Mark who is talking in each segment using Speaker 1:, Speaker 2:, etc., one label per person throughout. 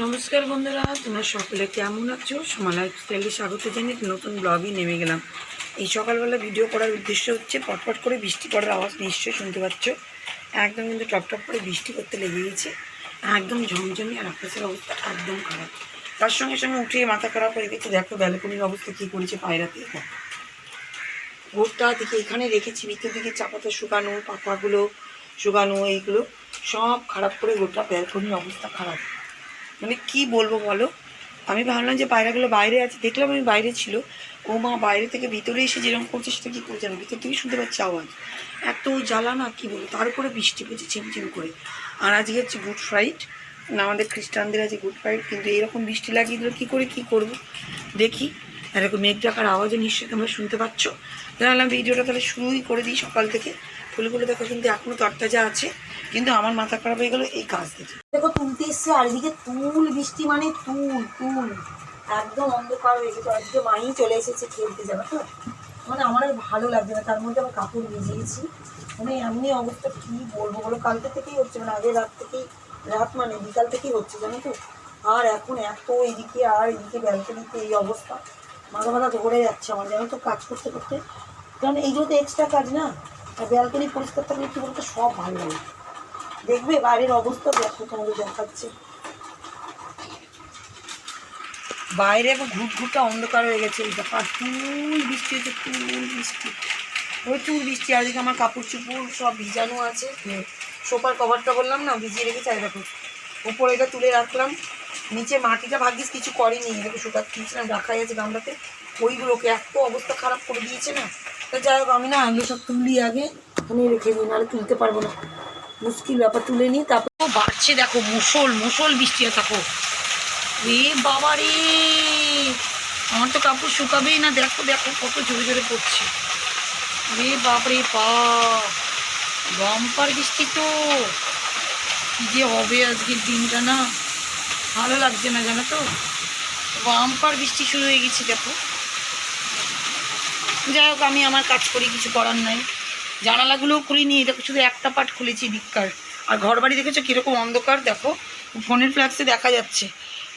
Speaker 1: নমস্কার বন্ধুরা, তোমরা সকলে কেমন আছো? সোমা লাইফস্টাইলে স্বাগত জানিয়ে নতুন ব্লগে নেমে গেলাম। এই সকালবেলা ভিডিও করার উদ্দেশ্য হচ্ছে, পটপট করে বৃষ্টি পড়ার আওয়াজ নিশ্চয়ই শুনতে পাচ্ছ। একদম কিন্তু টপ টপ করে বৃষ্টি করতে লেগে গেছে। একদম ঝমঝমি আর আকাশের অবস্থা একদম খারাপ। তার সঙ্গে সঙ্গে উঠে মাথা খারাপ হয়ে গেছে। দেখো ব্যালকনির অবস্থা কী করেছে পায়রাতে ভোরটা দিকে এখানে রেখেছি, ভিতর দিকে চাপাতে শুকানো পাতাগুলো শুকানো এইগুলো সব খারাপ করে গোটা ব্যালকনির অবস্থা খারাপ। মানে কি বলব বলো? আমি ভাবলাম যে পায়রাগুলো বাইরে আছে, দেখলাম আমি বাইরে ছিল। ও মা বাইরে থেকে ভিতরে এসে যেরকম করছে সেটা কি করছে না ভিতর থেকে শুনতে পাচ্ছি আওয়াজ। এত জ্বালা না, কী বলব? তার উপরে বৃষ্টি পড়ছে ছিমছিম করে। আর আজকে হচ্ছে গুড ফ্রাইড না আমাদের খ্রিস্টানদের আছে গুড ফ্রাইড কিন্তু এরকম বৃষ্টি লাগিয়ে দিলে, কী করে কী করব? দেখি। এরকম মেঘ ডাকার আওয়াজও নিশ্চয়ই তোমরা শুনতে পাচ্ছ। জানালাম ভিডিওটা তাহলে শুরুই করে দিই সকাল থেকে। ফুলগুলো দেখো কিন্তু এখনও তরতাজা আছে। কিন্তু আমার মাথা খারাপ হয়ে গেলো, এই কাজ দেখে দেখো, তুলতে এসছে, আর এদিকে তুল, বৃষ্টি মানে তুল তুল। একদম অন্ধকার হয়ে গেছে, আজকে মাই চলে এসেছে খেলতে যাবে, তো। মানে আমার আর ভালো লাগছে না, তার মধ্যে আমার কাপড় ভিজিয়েছি। মানে এমনি অবস্থা, কী বলব বলো? কালকে থেকেই হচ্ছে মানে আগের রাত থেকেই, রাত মানে বিকাল থেকেই হচ্ছে, জানো তো? আর এখন এত এদিকে আর এদিকে ব্যালকনিতে এই অবস্থা, মাথা মাথা ধরে যাচ্ছে আমার, জানো তো, কাজ করতে করতে। কারণ এইগুলো তো এক্সট্রা কাজ না? আর ব্যালকনি পরিষ্কার থাকলে কী বলতো, সব ভালো লাগে। দেখবে বাইরের অবস্থা দেখো তোমাদের দেখাচ্ছে বাইরে এখন ঘুট ঘুটটা অন্ধকার হয়ে গেছে, এই দেখো বৃষ্টি হচ্ছে তুল বৃষ্টি। প্রচুর বৃষ্টি আর আমার কাপড় চুপড় সব ভিজানো আছে। সোফার কভারটা বললাম না, ভিজিয়ে রেখেছি, আর দেখো উপরে এটা তুলে রাখলাম। নিচে মাটিটা ভাগ্যিস কিছু করেনি দেখো শুকাত দিয়েছিলাম রাখাই আছে গামলাতে। ওইগুলোকে এত অবস্থা খারাপ করে দিয়েছে না। তা যাই হোক, আমি না আগে সব তুলি আগে ওখানে রেখে দিই, নাহলে তুলতে পারব না। মুশকিল ব্যাপার, তুলে নিই তারপর বাড়ছে দেখো মুসল মুসল বৃষ্টি দেখো। রে বাবা রে! আমার তো কাপড় শুকাবেই না, দেখো দেখো কত জোরে জোরে পড়ছে। রে বাপরে পা বাম্পার বৃষ্টি তো! কি যে হবে আজকের দিনটা না! ভালো লাগছে না, জানো তো? বাম্পার বৃষ্টি শুরু হয়ে গেছে, দেখো। যাই হোক, আমি আমার কাজ করি, কিছু করার নাই। জানালাগুলোও খুলিনি, দেখো শুধু একটা পাট খুলেছি দিককার আর ঘর বাড়ি দেখেছ কীরকম অন্ধকার, দেখো, ফোনের ফ্ল্যাক্সে দেখা যাচ্ছে।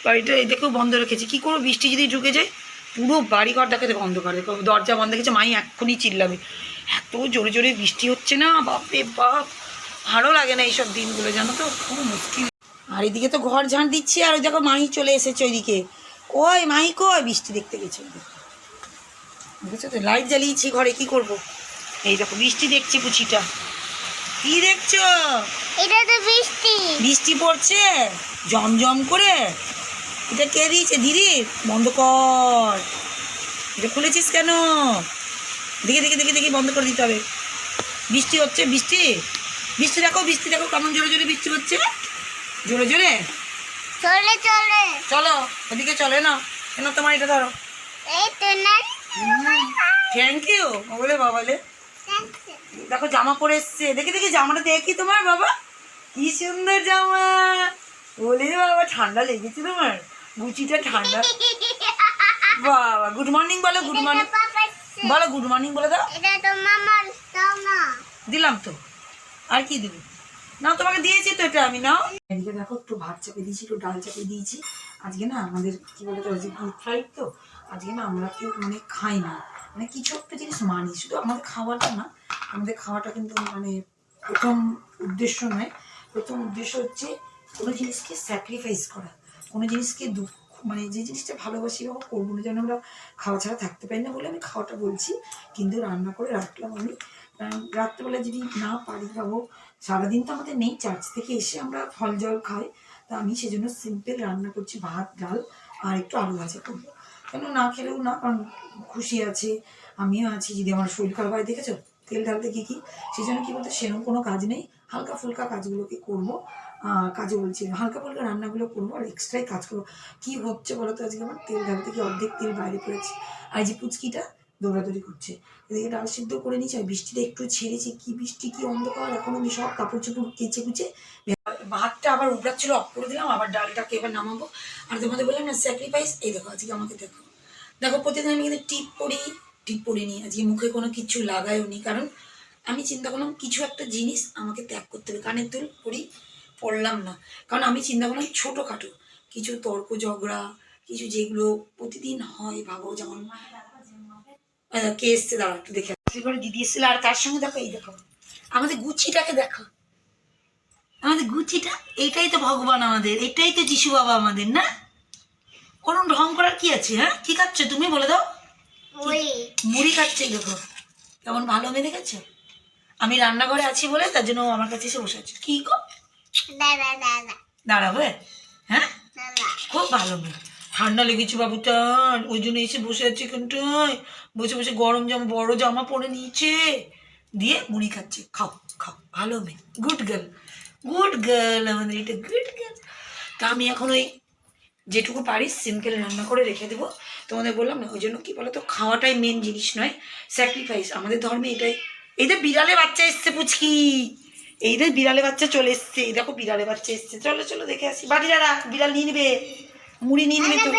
Speaker 1: বাড়িটা এই দেখেও বন্ধ রেখেছি, কী করব, বৃষ্টি যদি ঢুকে যায়, পুরো বাড়ি ঘর দেখে, দেখো অন্ধকার, দেখো দরজা বন্ধ রেখেছে, মাই এক্ষুনি চিল্লাবে। এত জোরে জোরে বৃষ্টি হচ্ছে না, বাপরে বাপ, ভালো লাগে না এইসব দিনগুলো, জানো তো, খুব মুশকিল। আর এদিকে তো ঘর ঝাঁট দিচ্ছি, আর ওই দেখো মাহি চলে এসেছে ওইদিকে। কই মাহি কই, বৃষ্টি দেখতে গেছে। বুঝছ তো, লাইট জ্বালিয়েছি ঘরে, কি করব? এই দেখো বৃষ্টি দেখছি পুচিটা। কি দেখছ?
Speaker 2: এটা তো বৃষ্টি
Speaker 1: বৃষ্টি পড়ছে? জমজম করে? এটা কে দিয়েছে? দিদি? বন্ধ কর। এটা খুলেছিস কেন? দেখে দেখে দেখে দেখে বন্ধ করে দিতে হবে। বৃষ্টি হচ্ছে বৃষ্টি? বৃষ্টি দেখো বৃষ্টি দেখো কেমন জোরে জোরে বৃষ্টি হচ্ছে। জোরে জোরে?
Speaker 2: চলে চলে।
Speaker 1: চলো ওদিকে চলে না কেন তোমার এটা ধরো।
Speaker 2: এই তো না
Speaker 1: থ্যাংক ইউ বলে বাবালে। দেখো জামা পরে এসছে। দেখি দেখি জামাটা দেখি তোমার বাবা। কি সুন্দর জামা। বলে বাবা ঠান্ডা লেগেছে তোমার। গুচিটা ঠান্ডা। বাবা গুড মর্নিং বলো গুড মর্নিং বলো গুড মর্নিং বলে দাও।
Speaker 2: এটা তো মামার দাও না।
Speaker 1: দিলাম তো। আর কি দিব? না তোমাকে দিয়েছি তো এটা আমি নাও। এদিকে দেখো একটু ভাত চাপে দিয়েছি একটু ডাল চাপে দিয়েছি। আজকে না আমাদের কি বলে তো আজকে গুড ফ্রাইড তো আজকে না আমরা কেউ মানে খাই না মানে কিছু একটা জিনিস মানি শুধু আমাদের খাওয়াটা না। আমাদের খাওয়াটা কিন্তু মানে প্রথম উদ্দেশ্য নয়। প্রথম উদ্দেশ্য হচ্ছে কোনো জিনিসকে স্যাক্রিফাইস করা। কোনো জিনিসকে দুঃখ মানে যে জিনিসটা ভালোবাসি বাবা করব না যেন আমরা খাওয়া ছাড়া থাকতে পারি না বলে আমি খাওয়াটা বলছি। কিন্তু রান্না করে রাখলাম আমি। কারণ রাত্রেবেলা যদি না পারি পাবো সারাদিন তো আমাদের নেই, চার্চ থেকে এসে আমরা ফল জল খাই, তা আমি সেজন্য সিম্পল রান্না করছি, ভাত, ডাল আর একটু আলু ভাজা করব। কেন না খেলেও না, কারণ খুশি আছে, আমিও আছি। যদি আমার শরীর খারাপ হয়, দেখেছ? তেল ঢালতে কী কী? সেই জন্য কী বলতো, সেরকম কোনো কাজ নেই। হালকা ফুলকা কাজগুলোকে করব। কাজে বলছি, হালকা ফুলকা রান্নাগুলো করব আর এক্সট্রাই কাজ করব কী হচ্ছে বলো তো আজকে আমার? তেল ঢালতে কি অর্ধেক তেল বাইরে পড়েছে। আর যে পুচকিটা দৌড়াদৌড়ি করছে। এদিকে ডাল সিদ্ধ করে নিচ্ছে আর বৃষ্টিটা একটু ছেড়েছে। কি বৃষ্টি, কি অন্ধকার, এখন আমি সব কাপড় চোপড় কেচে কুচে। ভাতটা আবার উবড়াচ্ছিল অফ করে দিলাম, আবার ডালটাকে এবার নামাবো। আর তোমাদের বললাম না স্যাক্রিফাইস এই দেখো আজকে আমাকে দেখো। দেখো, প্রতিদিন আমি কিন্তু টিপ পরি টিপ পরিনি আজকে মুখে কোনো কিছু লাগাইও নি কারণ আমি চিন্তা করলাম কিছু একটা জিনিস আমাকে ত্যাগ করতে হবে। কানের দুল পরি, পড়লাম না। কারণ আমি চিন্তা করলাম ছোটোখাটো কিছু তর্ক ঝগড়া, কিছু যেগুলো প্রতিদিন হয় ভাবো যেমন কে এসছে দাঁড়া একটু দেখে। করে দিদি এসেছিল আর তার সঙ্গে দেখো, এই দেখো। আমাদের গুচিটাকে দেখো। আমাদের গুচিটা এটাই তো ভগবান আমাদের এটাই তো যিশু বাবা আমাদের, না? ওরম ঢং করার কি আছে হ্যাঁ? কি খাচ্ছ তুমি বলে দাও। মুড়ি খাচ্ছে দেখো। কেমন ভালো মেয়ে দেখেছ? আমি রান্নাঘরে আছি বলে তার জন্য আমার কাছে এসে বসে আছে। কি গো? দাঁড়াবে হ্যাঁ? খুব ভালো মেয়ে। ঠান্ডা লেগেছে বাবুটার ওই জন্য এসে বসে আছে এখানটায়। বসে বসে গরম জামা বড় জামা পরে নিয়েছে। দিয়ে মুড়ি খাচ্ছে। খাও খাও। ভালো মেয়ে। গুড গার্ল গুড গার্ল আমাদের এটা গুড গার্ল তা আমি এখন ওই যেটুকু পারি সিম্পল রান্না করে রেখে দেবো। তোমাদের বললাম না, ওই জন্য কি তো খাওয়াটাই মেন জিনিস নয় স্যাক্রিফাইস আমাদের ধর্মে এটাই। এই যে বিড়ালে বাচ্চা এসছে পুচকি। এই যে বিড়ালে বাচ্চা চলে এসছে। এই দেখো বিড়ালে বাচ্চা এসছে। চলো চলো, দেখে আসি। বাটিটা রাখ বিড়াল নিয়ে নেবে। মুড়ি নিয়ে নেবে তো।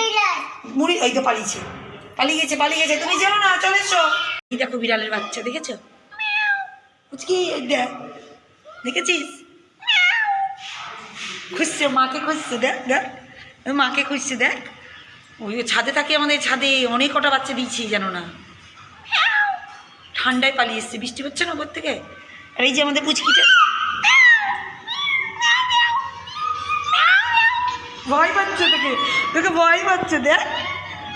Speaker 1: মুড়ি, এই তো পালিয়েছে। পালিয়ে গেছে পালিয়ে গেছে। তুমি যেও না, চলে এসো। এই দেখো বিড়ালের বাচ্চা, দেখেছ? পুচকি দেখ। দেখেছিস? খুঁজছে, মাকে খুঁজছে। দেখ দেখ। মাকে খুঁজছে দেখ? ওই ছাদে থাকে আমাদের ছাদে অনেক কটা বাচ্চা দিয়েছি যেন না। ঠান্ডায় পালিয়ে এসছে বৃষ্টি হচ্ছে না ওপর থেকে? আর এই যে আমাদের পুচকিটা। ভয় পাচ্ছে তোকে? তোকে ভয় পাচ্ছে দেখ।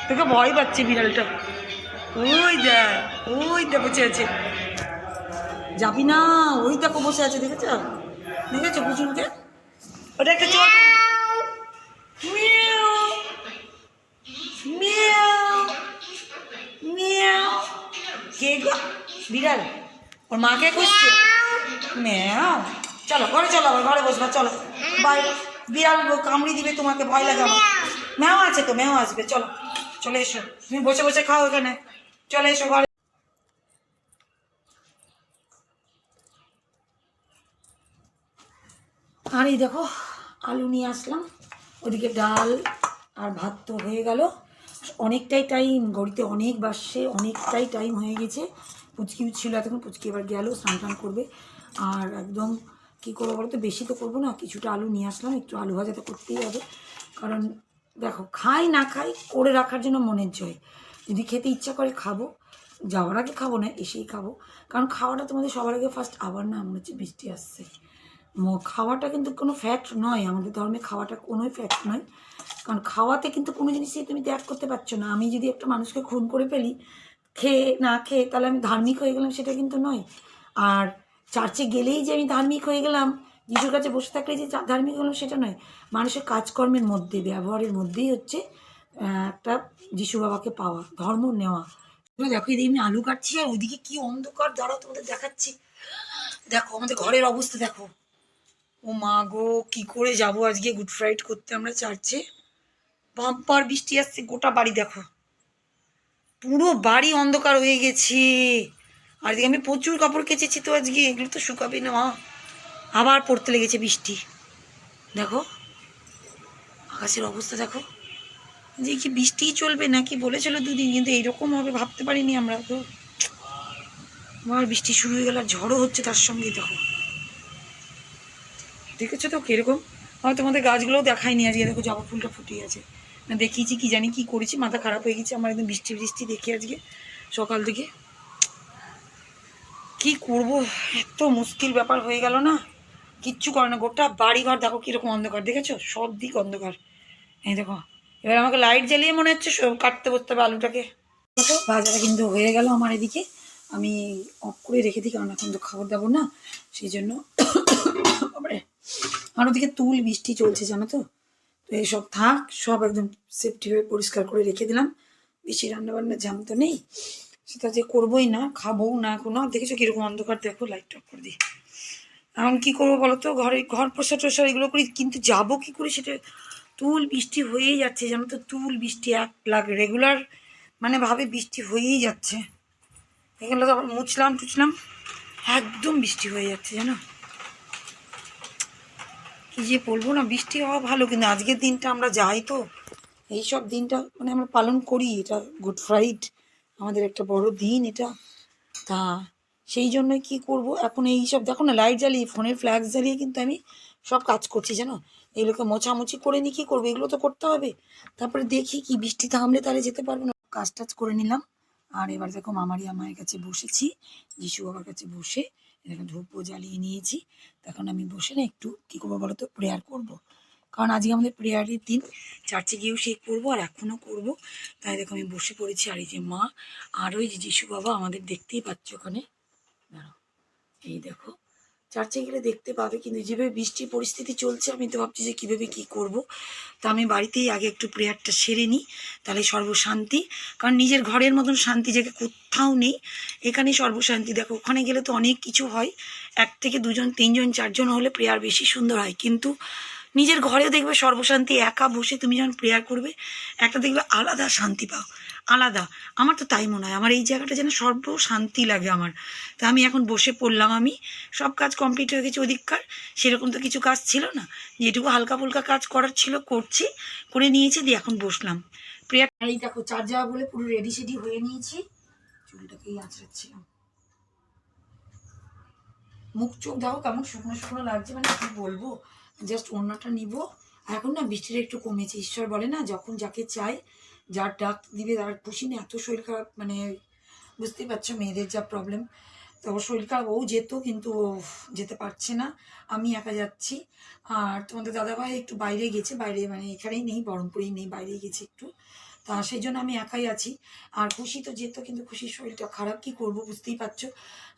Speaker 1: তোকে ভয় পাচ্ছে বিড়ালটা। ওই দেখ ওই দেখ বসে আছে। যাবি না? ওই দেখো বসে আছে দেখেছ? দেখেছ পুচুরকে ওটা একটা চোখ মিয়াও মিয়াও মিয়াও কে গো বিড়াল। ওর মাকে খুঁজছে। ম্যাও। চলো, ঘরে চলো, আবার ঘরে বসবা, চলো। বাই। বিড়াল কামড়ি দিবে, তোমাকে ভয় লাগে আমার ম্যাও আছে তো, ম্যাও আসবে, চলো। চলে এসো। তুমি বসে বসে খাও এখানে। চলে এসো ঘরে। আর এই দেখো, আলু নিয়ে আসলাম। ওদিকে ডাল আর ভাত তো হয়ে গেল। অনেকটাই টাইম ঘড়িতে অনেক বাসছে অনেকটাই টাইম হয়ে গেছে। পুচকি ছিল এতক্ষণ পুচকি এবার গেল, স্নান টান করবে। আর একদম কী করব বলো তো বেশি তো করব না, কিছুটা আলু নিয়ে আসলাম, একটু আলু ভাজা তো করতেই হবে। কারণ দেখো, খাই না খাই করে রাখার জন্য মনের জয়। যদি খেতে ইচ্ছা করে খাব, যাওয়ার আগে খাব না, এসেই খাব। কারণ খাওয়াটা তোমাদের সবার আগে ফার্স্ট আবার না, মনে হচ্ছে বৃষ্টি আসছে। খাওয়াটা কিন্তু কোনো ফ্যাক্ট নয়, আমাদের ধর্মে খাওয়াটা কোনোই ফ্যাক্ট নয়। কারণ খাওয়াতে কিন্তু কোনো জিনিসই তুমি ত্যাগ করতে পারছ না। আমি যদি একটা মানুষকে খুন করে ফেলি খেয়ে, না খেয়ে, তাহলে আমি ধার্মিক হয়ে গেলাম সেটা কিন্তু নয়। আর চার্চে গেলেই যে আমি ধার্মিক হয়ে গেলাম, যিশুর কাছে বসে থাকলে যে ধার্মিক হলাম সেটা নয়। মানুষের কাজকর্মের মধ্যে, ব্যবহারের মধ্যেই হচ্ছে একটা যিশু বাবাকে পাওয়া, ধর্ম নেওয়া। দেখো, এদিকে আমি আলু কাটছি, আর ওইদিকে কি অন্ধকার দাঁড়াও, তোমাদের দেখাচ্ছি। দেখো, আমাদের ঘরের অবস্থা দেখো। ও মা গো, কি করে যাব আজকে গুড ফ্রাইড করতে আমরা চার্চে? বাম্পার বৃষ্টি আসছে, গোটা বাড়ি দেখো। পুরো বাড়ি অন্ধকার হয়ে গেছে। আর আমি প্রচুর কাপড় কেচেছি তো আজকে, এগুলো তো শুকাবে না। আবার পড়তে লেগেছে বৃষ্টি। দেখো, আকাশের অবস্থা দেখো। যে কি বৃষ্টি চলবে নাকি বলেছিল দুদিন, কিন্তু এইরকম হবে ভাবতে পারিনি আমরা তো। আবার বৃষ্টি শুরু হয়ে গেল আর ঝড়ও হচ্ছে তার সঙ্গে, দেখো। দেখেছ তো কীরকম? আমার তোমাদের গাছগুলোও দেখায়নি আজকে, দেখো জবা ফুলটা ফুটিয়ে আছে দেখিয়েছি, কি জানি কি করেছি, মাথা খারাপ হয়ে গেছে, আমার একদম বৃষ্টি বৃষ্টি দেখে আজকে, সকাল থেকে। কি করব? এত মুশকিল ব্যাপার হয়ে গেল না। কিচ্ছু করে না, গোটা বাড়ি ঘর দেখো কীরকম অন্ধকার, দেখেছ? সব দিক অন্ধকার। এই দেখো, এবার আমাকে লাইট জ্বালিয়ে মনে হচ্ছে কাটতে বসতে হবে আলুটাকে। দেখো কিন্তু হয়ে গেল আমার এদিকে। আমি অফ করে রেখে দিই, কারণ এখন তো খাবার দেবো না, সেই জন্য। আর ওদিকে তুল বৃষ্টি চলছে, জানো তো? তো এইসব থাক, সব একদম সেফটিভাবে পরিষ্কার করে রেখে দিলাম। বেশি রান্না বান্না জাম তো নেই। সেটা যে করবোই না খাব না কোনো দেখেছ কীরকম অন্ধকার? দেখো লাইট অফ করে দিই। এখন কী করব বলো তো? ঘরে, ঘর প্রসার টসার এগুলো করি, কিন্তু যাব কী করে সেটা তুল বৃষ্টি হয়েই যাচ্ছে, জানো তো? তুল বৃষ্টি এক লাখ রেগুলার মানে ভাবে বৃষ্টি হয়েই যাচ্ছে। এগুলো তো আবার মুছলাম টুছলাম, একদম বৃষ্টি হয়ে যাচ্ছে, জানো? কি যে বলব না, বৃষ্টি হওয়া ভালো, কিন্তু আজকের দিনটা আমরা যাই তো। এই সব দিনটা মানে আমরা পালন করি, এটা গুড ফ্রাইড আমাদের একটা বড় দিন এটা। তা সেই জন্য কি করব? এখন এই সব দেখো না লাইট জ্বালিয়ে, ফোনের ফ্ল্যাক্স জ্বালিয়ে কিন্তু আমি সব কাজ করছি, জানো? এগুলোকে মোছামুছি করে নিই কী করব? এগুলো তো করতে হবে। তারপরে দেখি কি বৃষ্টি থামলে তাহলে যেতে পারব না। কাজ টাজ করে নিলাম। আর এবার দেখো মামারি আমার কাছে বসেছি, যিশু বাবার কাছে বসে এখানে ধূপও জ্বালিয়ে নিয়েছি। তখন আমি বসে না একটু, কী করব বলো তো? প্রেয়ার করব। কারণ আজকে আমাদের প্রেয়ারের দিন। চার্চে গিয়েও সেই করব আর এখনও করব। তাই দেখো আমি বসে পড়েছি আর এই যে মা আর ওই যে যিশু বাবা আমাদের দেখতেই পাচ্ছ ওখানে। দাঁড়াও। এই দেখো। চার্চে গেলে দেখতে পাবে, কিন্তু যেভাবে বৃষ্টির পরিস্থিতি চলছে, আমি তো ভাবছি যে কীভাবে কী করব। তা আমি বাড়িতেই আগে একটু প্রেয়ারটা সেরে নিই, তাহলে সর্বশান্তি। কারণ নিজের ঘরের মতন শান্তি জায়গা কোথাও নেই। এখানে সর্বশান্তি। দেখো, ওখানে গেলে তো অনেক কিছু হয়। এক থেকে দুজন, তিনজন, চারজন হলে প্রেয়ার বেশি সুন্দর হয়। কিন্তু নিজের ঘরে দেখবে সর্বশান্তি, একা বসে তুমি যখন প্রেয়ার করবে, একটা দেখবে আলাদা শান্তি পাও। আলাদা। আমার তো তাই মনে হয়। আমার এই জায়গাটা যেন সর্ব শান্তি লাগে আমার। তা আমি এখন বসে পড়লাম আমি। সব কাজ কমপ্লিট হয়ে গেছে ওদিককার। সেরকম তো কিছু কাজ ছিল না। যেটুকু হালকা ফুলকা কাজ করার ছিল, করছি। করে নিয়েছি, দিয়ে এখন বসলাম। প্রেয়ার এই দেখো, চার যাওয়া বলে পুরো রেডি সেডি হয়ে নিয়েছি। চুলটাকেই আঁচড়াচ্ছিলাম। মুখ চোখ দেখো কেমন শুকনো শুকনো লাগছে মানে কি বলব? জাস্ট ওড়নাটা নিব। এখন না বৃষ্টিটা একটু কমেছে। ঈশ্বর বলে না, যখন যাকে চায় যার ডাক দিবে, তার খুশি না এত শরীর খারাপ মানে বুঝতেই পারছ মেয়েদের যা প্রবলেম তো শরীর খারাপ, ও যেত কিন্তু ও যেতে পারছে না। আমি একা যাচ্ছি। আর তোমাদের দাদাভাই একটু বাইরে গেছে, বাইরে মানে এখানেই নেই, বহরমপুরেই নেই বাইরেই গেছে একটু। তা সেই জন্য আমি একাই আছি। আর খুশি তো যেত, কিন্তু খুশির শরীরটা খারাপ, কি করব বুঝতেই পারছ?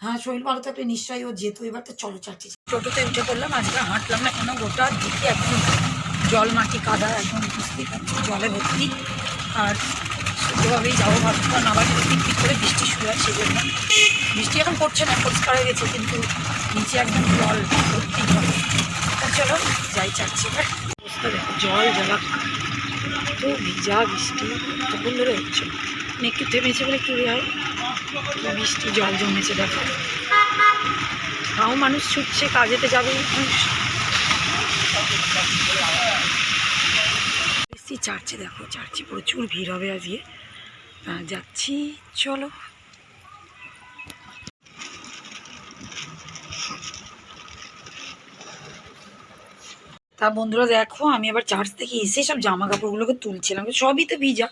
Speaker 1: হ্যাঁ শরীর ভালো থাকলে নিশ্চয়ই ও যেত। এবার তো চলো চাচ্ছি টোটোতে উঠে পড়লাম, আজকে হাঁটলাম না কেন গোটা দিকে একদম জল মাটি কাদা, একদম বুঝতেই পারছ, জলে ভর্তি। আর শুদ্ধভাবেই যাব ভাবছিলাম আবার টিক টিক করে বৃষ্টি শুরু হয় সেই জন্য বৃষ্টি এখন পড়ছে না, পরিষ্কার হয়ে গেছে, কিন্তু নিচে একদম জল ভর্তি জল। চলো, যাই চাচ্ছি অবস্থা দেখো, জল জলা তো ভিজা বৃষ্টি তখন ধরে হচ্ছে? মানে একটু থেমেছে বলে একটু রেহাই। বৃষ্টি, জল জমেছে দেখো। তাও মানুষ ছুটছে, কাজেতে যাবে, মানুষ এসছি চার্চে দেখো চার্চে প্রচুর ভিড় হবে আজকে। যাচ্ছি চলো। তা বন্ধুরা দেখো, আমি আবার চার্চ থেকে এসে সব জামা কাপড়গুলোকে তুলছিলাম। সবই তো ভিজা,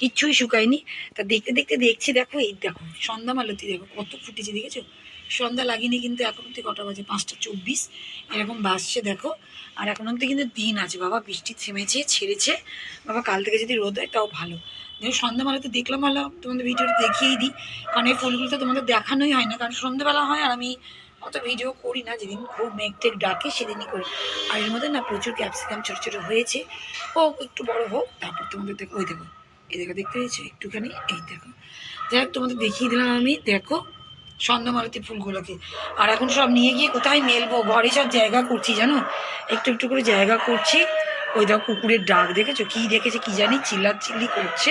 Speaker 1: কিচ্ছুই শুকায়নি। তা দেখতে দেখতে দেখছি, দেখো, এই দেখো, সন্ধ্যা মালতি, দেখো, কত ফুটেছে, দেখেছ? সন্ধ্যা লাগেনি কিন্তু এখন অব্দি কটা বাজে, পাঁচটা চব্বিশ। এরকম বাসছে দেখো। আর এখন অব্দি কিন্তু দিন আছে, বাবা, বৃষ্টি থেমেছে, ছেড়েছে। বাবা, কাল থেকে যদি রোদ হয়, তাও ভালো। দেখো সন্ধ্যাবেলা তো দেখলাম, ভালো, তোমাদের ভিডিওটা দেখিয়েই দিই। কারণ এই ফুলগুলো তো তোমাদের দেখানোই হয় না, কারণ সন্ধ্যাবেলা হয় আর আমি অত ভিডিও করি না, যেদিন খুব মেঘ টেক ডাকে সেদিনই করি। আর এর মধ্যে না প্রচুর ক্যাপসিকাম ছোটো ছোটো হয়েছে। হোক, একটু বড় হোক, তারপর তোমাদের দেখো, ওই দেখো, এই দেখো, দেখতে পেয়েছ? একটুখানি, এই দেখো। দেখ তোমাদের দেখিয়ে দিলাম আমি, দেখো সন্ধ্যামালতি ফুলগুলোকে। আর এখন সব নিয়ে গিয়ে কোথায় মেলবো? ঘরে সব জায়গা করছি, জানো? একটু একটু করে জায়গা করছি। ওই দেখো, কুকুরের ডাক দেখেছ? কী দেখেছে, কী জানি? চিল্লার চিল্লি করছে।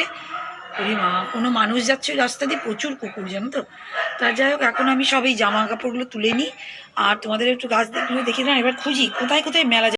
Speaker 1: ওরে মা, কোনো মানুষ যাচ্ছে ওই রাস্তা দিয়ে প্রচুর কুকুর, জানো তো? তা যাই হোক, এখন আমি সব এই জামা কাপড়গুলো তুলে নিই, আর তোমাদের একটু গাছ দেখলে দেখি না এবার খুঁজি, কোথায় কোথায় মেলা